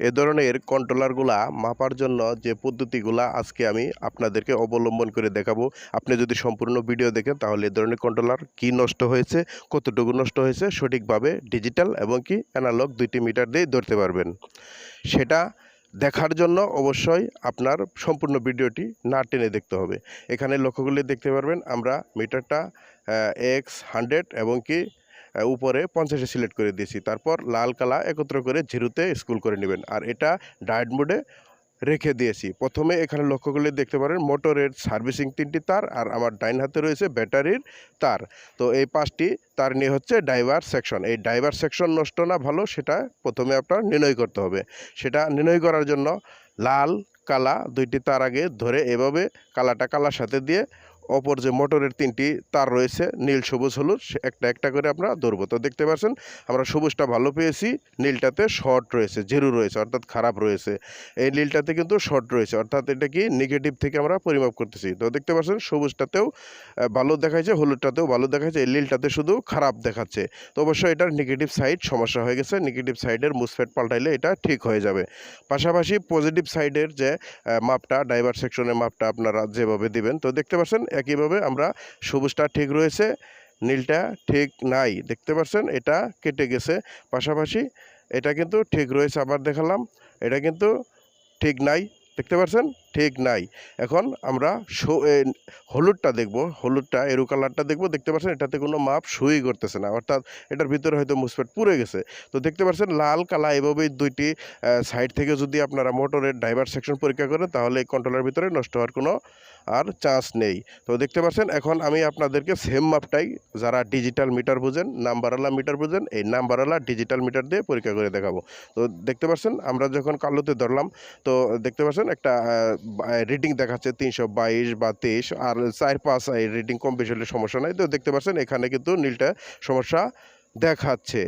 এ ধরনের কন্ট্রোলারগুলা মাপার জন্য যে পদ্ধতিগুলা আজকে আমি আপনাদেরকে অবলম্বন করে দেখাবো। আপনি যদি সম্পূর্ণ ভিডিও দেখেন, তাহলে এ ধরনের কন্ট্রোলার কি নষ্ট হয়েছে, কতটুকু নষ্ট হয়েছে, সঠিকভাবে ডিজিটাল এবং কি অ্যানালগ দুইটি মিটার দিয়ে ধরতে পারবেন। সেটা দেখার জন্য অবশ্যই আপনার সম্পূর্ণ ভিডিওটি না টেনে দেখতে হবে। এখানে লক্ষ্য করলে দেখতে পারবেন। আমরা মিটারটা এক্স হান্ড্রেড এবং কি উপরে পঞ্চাশে সিলেক্ট করে দিয়েছি। তারপর লাল কালা একত্র করে জিরোতে স্কুল করে নেবেন। আর এটা ডায়েট মোডে রেখে দিয়েছি। প্রথমে এখানে লক্ষ্য করলে দেখতে পারেন মোটরের সার্ভিসিং তিনটি তার আর আমার ডাইন হাতে রয়েছে ব্যাটারির তার। তো এই পাঁচটি তার নিয়ে হচ্ছে ড্রাইভার সেকশন। এই ড্রাইভার সেকশন নষ্ট না ভালো, সেটা প্রথমে আপনার নির্ণয় করতে হবে। সেটা নির্ণয় করার জন্য লাল, কালা দুইটি তার আগে ধরে এভাবে কালাটা কালার সাথে দিয়ে অপর যে মোটরের তিনটি, তার রয়েছে নীল সবুজ হলুদ একটা একটা করে আমরা ধরবো। তো দেখতে পাচ্ছেন, আমরা সবুজটা ভালো পেয়েছি, নীলটাতে শর্ট রয়েছে জেরু রয়েছে, অর্থাৎ খারাপ রয়েছে। এই নীলটাতে কিন্তু শর্ট রয়েছে, অর্থাৎ এটা কি নেগেটিভ থেকে আমরা পরিমাপ করতেছি। তো দেখতে পাচ্ছেন, সবুজটাতেও ভালো দেখাচ্ছে হলুদটাতেও ভালো দেখাচ্ছে এই নীলটাতে শুধু খারাপ দেখাচ্ছে। তো অবশ্যই এটার নেগেটিভ সাইড সমস্যা হয়ে গেছে নেগেটিভ সাইডের মুসফেট পাল্টাইলে এটা ঠিক হয়ে যাবে। পাশাপাশি পজিটিভ সাইডের যে মাপটা ড্রাইভার সেকশনের মাপটা আপনারা যেভাবে দিবেন, তো দেখতে পাচ্ছেন একইভাবে আমরা সবুজটা ঠিক রয়েছে, নীলটা ঠিক নাই। দেখতে পাচ্ছেন? এটা কেটে গেছে। পাশাপাশি এটা কিন্তু ঠিক রয়েছে, আবার দেখালাম। এটা কিন্তু ঠিক নাই। দেখতে পাচ্ছেন? ঠিক নাই। এখন আমরা হলুদটা দেখব। হলুদটা, এরু কালারটা দেখব। দেখতে পাচ্ছেন এটাতে কোনো মাপ সুই করতেছে না। অর্থাৎ এটার ভিতরে হয়তো মুসপেট পুড়ে গেছে। তো দেখতে পাচ্ছেন লাল, কালা এভাবেই দুইটি সাইড থেকে যদি আপনারা মোটরের ড্রাইভার সেকশন পরীক্ষা করেন, তাহলে কন্ট্রোলের ভিতরে নষ্ট হওয়ার কোনো আর চান্স নেই। তো দেখতে পাচ্ছেন এখন আমি আপনাদেরকে সেম মাপটাই যারা ডিজিটাল মিটার বুঝেন, নাম্বারওয়ালা মিটার বুঝেন, এই নাম্বারওয়ালা ডিজিটাল মিটার দিয়ে পরীক্ষা করে দেখাবো। তো দেখতে পাচ্ছেন আমরা যখন কালোতে ধরলাম, তো দেখতে পাচ্ছেন একটা রিডিং দেখাচ্ছে তিনশো বাইশ বা তেইশ, আর চার পাঁচ রিডিং কম বেশি হলে সমস্যা নাই। তো দেখতে পাচ্ছেন, এখানে কিন্তু নীলটা সমস্যা দেখাচ্ছে।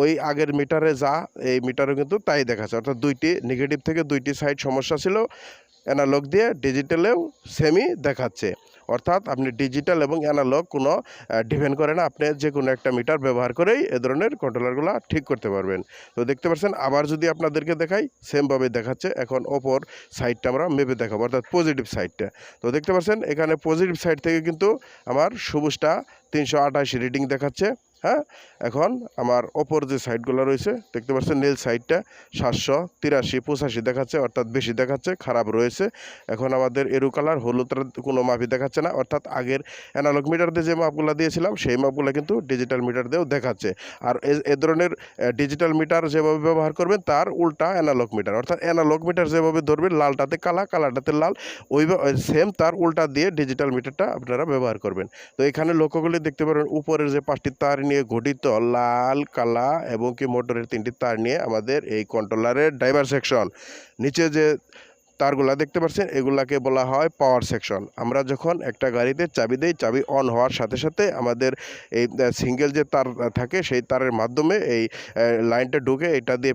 ওই আগের মিটারে যা, এই মিটারও কিন্তু তাই দেখাচ্ছে। অর্থাৎ দুইটি নেগেটিভ থেকে দুইটি সাইড সমস্যা ছিল। অ্যানালগ দিয়ে ডিজিটালেও সেমই দেখাচ্ছে। অর্থাৎ আপনি ডিজিটাল এবং অ্যানালগ কোনো ডিপেন্ড করে না, আপনি যে কোনো একটা মিটার ব্যবহার করেই এ ধরনের কন্ট্রোলারগুলো ঠিক করতে পারবেন। তো দেখতে পাচ্ছেন, আবার যদি আপনাদেরকে দেখাই সেমভাবে দেখাচ্ছে, এখন ওপর সাইডটা আমরা মেপে দেখাবো, অর্থাৎ পজিটিভ সাইডটা তো দেখতে পাচ্ছেন, এখানে পজিটিভ সাইড থেকে কিন্তু আমার সবুজটা তিনশো আঠাশ রিডিং দেখাচ্ছে। হ্যাঁ এখন আমার ওপর যে সাইডগুলো রয়েছে, দেখতে পাচ্ছেন নীল সাইডটা সাতশো তিরাশি, পঁচাশি দেখাচ্ছে, অর্থাৎ বেশি দেখাচ্ছে, খারাপ রয়েছে। এখন আমাদের এরু কালার হলুদটার কোনো মাপই দেখাচ্ছে না, অর্থাৎ আগের অ্যানালগ মিটার দিয়ে যে মাপগুলো দিয়েছিলাম, সেই মাপগুলো কিন্তু ডিজিটাল মিটার দিয়েও দেখাচ্ছে। আর এ- ধরনের ডিজিটাল মিটার যেভাবে ব্যবহার করবেন, তার উল্টা অ্যানালগ মিটার অর্থাৎ অ্যানালগ মিটার যেভাবে ধরবেন, লালটাতে কালা কালাটাতে লাল, ওই সেম তার উল্টা দিয়ে ডিজিটাল মিটারটা আপনারা ব্যবহার করবেন। তো এখানে লক্ষ্য করলে দেখতে পারবেন, উপরের যে পাঁচটি তার নিয়ে গঠিত লাল, কালা এবং কি মোটরের তিনটি তার নিয়ে আমাদের এই কন্ট্রোলারের ড্রাইভার সেকশন নিচে যে তারগুলা দেখতে পাচ্ছেন এগুলাকে বলা হয় পাওয়ার সেকশন আমরা যখন একটা গাড়িতে চাবি দেই, চাবি অন হওয়ার সাথে সাথে আমাদের এই সিঙ্গেল যে তার থাকে, সেই তারের মাধ্যমে এই লাইনটা ঢুকে এটা দিয়ে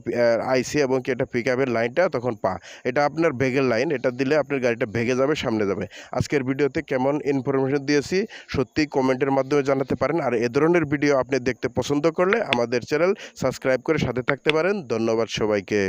আইসি এবং কি এটা পিক লাইনটা তখন পা। এটা আপনার ভেগের লাইন এটা দিলে আপনার গাড়িটা ভেগে যাবে, সামনে যাবে। আজকের ভিডিওতে কেমন ইনফরমেশন দিয়েছি, সত্যি কমেন্টের মাধ্যমে জানাতে পারেন। আর এ ধরনের ভিডিও আপনি দেখতে পছন্দ করলে আমাদের চ্যানেল সাবস্ক্রাইব করে সাথে থাকতে পারেন। ধন্যবাদ সবাইকে।